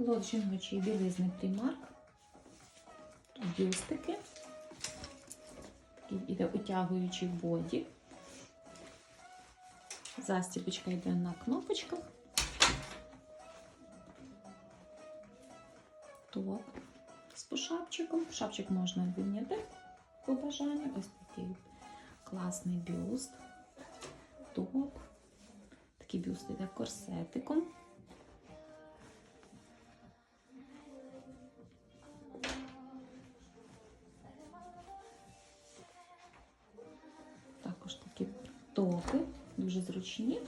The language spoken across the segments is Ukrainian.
Лот жіночої білизни примарк. Тут бюстики. Такий іде утягуючий боді. Застібочка йде на кнопочках. Топ з пошапчиком. Шапчик можна виняти по бажанню. Ось такий класний бюст. Топ. Такий бюст іде корсетиком. Топи, дуже зручні.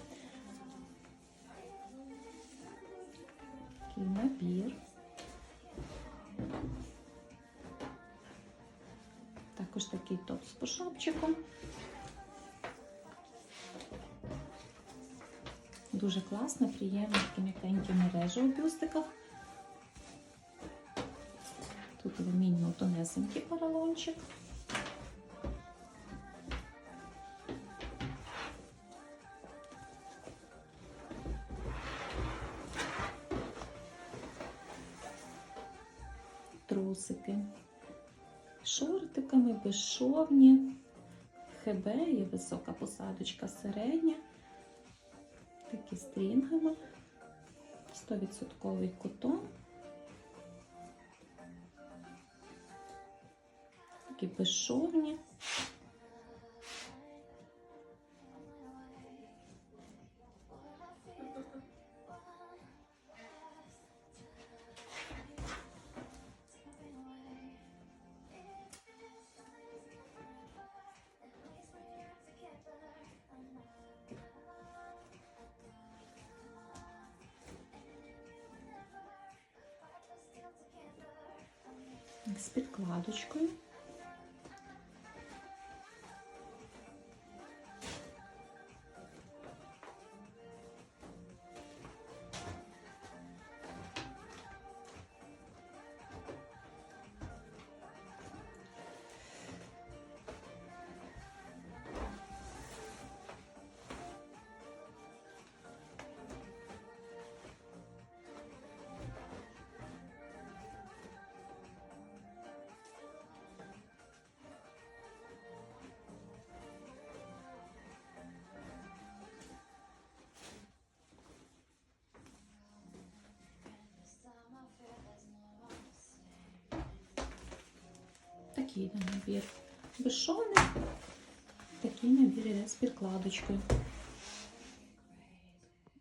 Такий набір. Також такий топ з пошапчиком. Дуже класно, приємно, такі м'якенькі мережі у бюстиках. Тут алюмінієво тонесенький поролончик. Трусики. Шортиками, безшовні. хебе, є висока посадочка середня. Такі стрінгами. 100% котон. Такі безшовні. З підкладочкою. Такий набір Бешони. такий набір іде з підкладочкою.